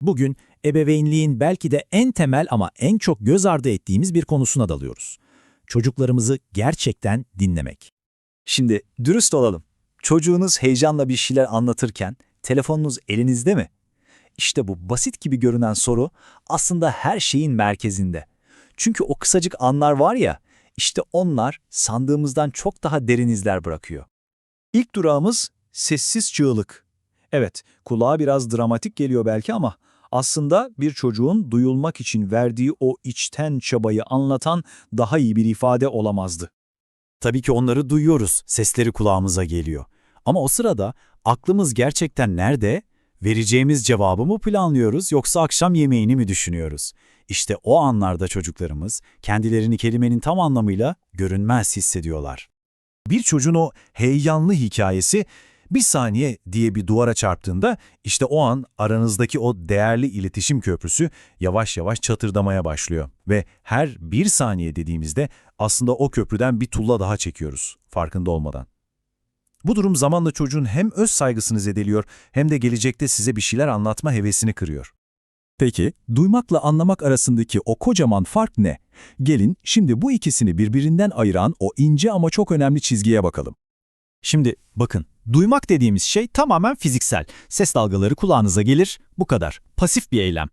Bugün ebeveynliğin belki de en temel ama en çok göz ardı ettiğimiz bir konusuna dalıyoruz. Çocuklarımızı gerçekten dinlemek. Şimdi dürüst olalım. Çocuğunuz heyecanla bir şeyler anlatırken telefonunuz elinizde mi? İşte bu basit gibi görünen soru aslında her şeyin merkezinde. Çünkü o kısacık anlar var ya, işte onlar sandığımızdan çok daha derin izler bırakıyor. İlk durağımız sessiz çığlık. Evet, kulağa biraz dramatik geliyor belki ama aslında bir çocuğun duyulmak için verdiği o içten çabayı anlatan daha iyi bir ifade olamazdı. Tabii ki onları duyuyoruz, sesleri kulağımıza geliyor. Ama o sırada aklımız gerçekten nerede? Vereceğimiz cevabı mı planlıyoruz yoksa akşam yemeğini mi düşünüyoruz? İşte o anlarda çocuklarımız kendilerini kelimenin tam anlamıyla görünmez hissediyorlar. Bir çocuğun o heyecanlı hikayesi bir saniye diye bir duvara çarptığında işte o an aranızdaki o değerli iletişim köprüsü yavaş yavaş çatırdamaya başlıyor. Ve her bir saniye dediğimizde aslında o köprüden bir tulla daha çekiyoruz farkında olmadan. Bu durum zamanla çocuğun hem öz saygısını zedeliyor hem de gelecekte size bir şeyler anlatma hevesini kırıyor. Peki, duymakla anlamak arasındaki o kocaman fark ne? Gelin şimdi bu ikisini birbirinden ayıran o ince ama çok önemli çizgiye bakalım. Şimdi bakın, duymak dediğimiz şey tamamen fiziksel. Ses dalgaları kulağınıza gelir, bu kadar. Pasif bir eylem.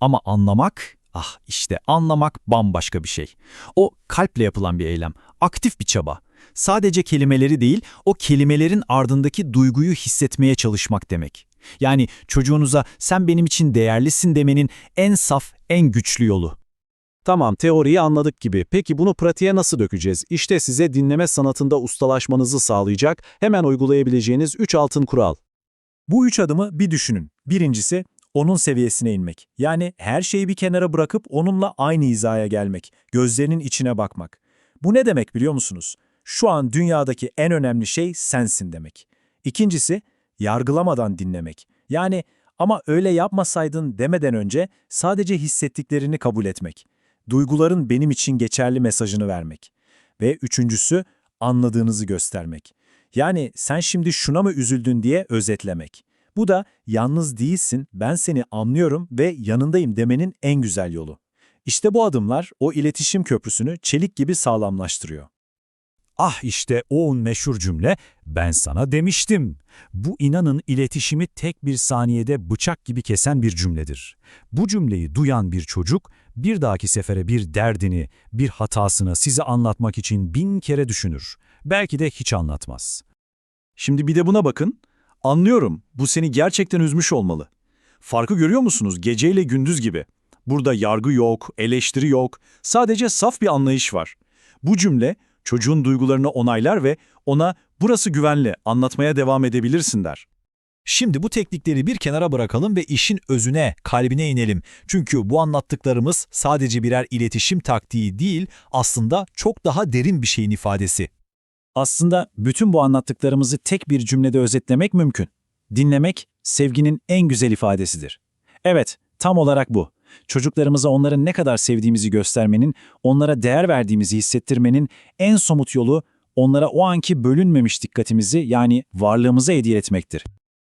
Ama anlamak, ah işte anlamak bambaşka bir şey. O kalple yapılan bir eylem, aktif bir çaba. Sadece kelimeleri değil, o kelimelerin ardındaki duyguyu hissetmeye çalışmak demek. Yani çocuğunuza sen benim için değerlisin demenin en saf, en güçlü yolu. Tamam, teoriyi anladık gibi. Peki bunu pratiğe nasıl dökeceğiz? İşte size dinleme sanatında ustalaşmanızı sağlayacak, hemen uygulayabileceğiniz 3 altın kural. Bu üç adımı bir düşünün. Birincisi, onun seviyesine inmek. Yani her şeyi bir kenara bırakıp onunla aynı hizaya gelmek, gözlerinin içine bakmak. Bu ne demek biliyor musunuz? Şu an dünyadaki en önemli şey sensin demek. İkincisi, yargılamadan dinlemek. Yani ama öyle yapmasaydın demeden önce sadece hissettiklerini kabul etmek. Duyguların benim için geçerli mesajını vermek. Ve üçüncüsü, anladığınızı göstermek. Yani sen şimdi şuna mı üzüldün diye özetlemek. Bu da yalnız değilsin, ben seni anlıyorum ve yanındayım demenin en güzel yolu. İşte bu adımlar o iletişim köprüsünü çelik gibi sağlamlaştırıyor. Ah işte o meşhur cümle, ben sana demiştim. Bu inanın iletişimi tek bir saniyede bıçak gibi kesen bir cümledir. Bu cümleyi duyan bir çocuk, bir dahaki sefere bir derdini, bir hatasını size anlatmak için bin kere düşünür. Belki de hiç anlatmaz. Şimdi bir de buna bakın. Anlıyorum, bu seni gerçekten üzmüş olmalı. Farkı görüyor musunuz? Geceyle gündüz gibi. Burada yargı yok, eleştiri yok, sadece saf bir anlayış var. Bu cümle çocuğun duygularını onaylar ve ona burası güvenli, anlatmaya devam edebilirsin der. Şimdi bu teknikleri bir kenara bırakalım ve işin özüne, kalbine inelim. Çünkü bu anlattıklarımız sadece birer iletişim taktiği değil, aslında çok daha derin bir şeyin ifadesi. Aslında bütün bu anlattıklarımızı tek bir cümlede özetlemek mümkün. Dinlemek, sevginin en güzel ifadesidir. Evet, tam olarak bu. Çocuklarımıza onları ne kadar sevdiğimizi göstermenin, onlara değer verdiğimizi hissettirmenin en somut yolu onlara o anki bölünmemiş dikkatimizi yani varlığımızı hediye etmektir.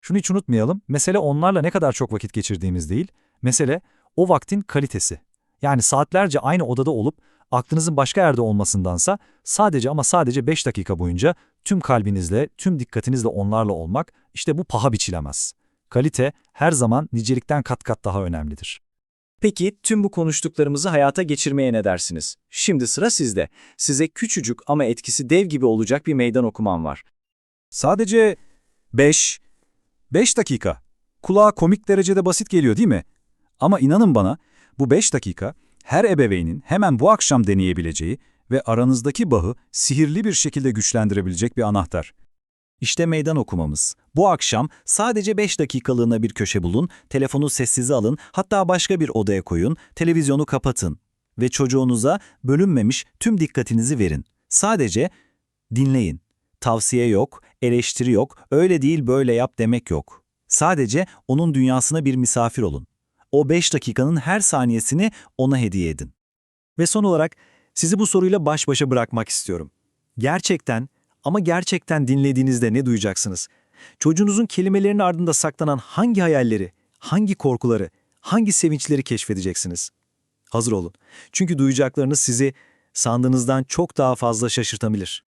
Şunu hiç unutmayalım, mesele onlarla ne kadar çok vakit geçirdiğimiz değil, mesele o vaktin kalitesi. Yani saatlerce aynı odada olup aklınızın başka yerde olmasındansa sadece ama sadece 5 dakika boyunca tüm kalbinizle, tüm dikkatinizle onlarla olmak işte bu paha biçilemez. Kalite her zaman nicelikten kat kat daha önemlidir. Peki tüm bu konuştuklarımızı hayata geçirmeye ne dersiniz? Şimdi sıra sizde. Size küçücük ama etkisi dev gibi olacak bir meydan okumam var. Sadece 5, 5 dakika. Kulağa komik derecede basit geliyor değil mi? Ama inanın bana bu 5 dakika her ebeveynin hemen bu akşam deneyebileceği ve aranızdaki bağı sihirli bir şekilde güçlendirebilecek bir anahtar. İşte meydan okumamız. Bu akşam sadece 5 dakikalığına bir köşe bulun, telefonu sessize alın, hatta başka bir odaya koyun, televizyonu kapatın ve çocuğunuza bölünmemiş tüm dikkatinizi verin. Sadece dinleyin. Tavsiye yok, eleştiri yok, öyle değil böyle yap demek yok. Sadece onun dünyasına bir misafir olun. O 5 dakikanın her saniyesini ona hediye edin. Ve son olarak sizi bu soruyla baş başa bırakmak istiyorum. Gerçekten ama gerçekten dinlediğinizde ne duyacaksınız? Çocuğunuzun kelimelerinin ardında saklanan hangi hayalleri, hangi korkuları, hangi sevinçleri keşfedeceksiniz? Hazır olun. Çünkü duyacaklarınız sizi sandığınızdan çok daha fazla şaşırtabilir.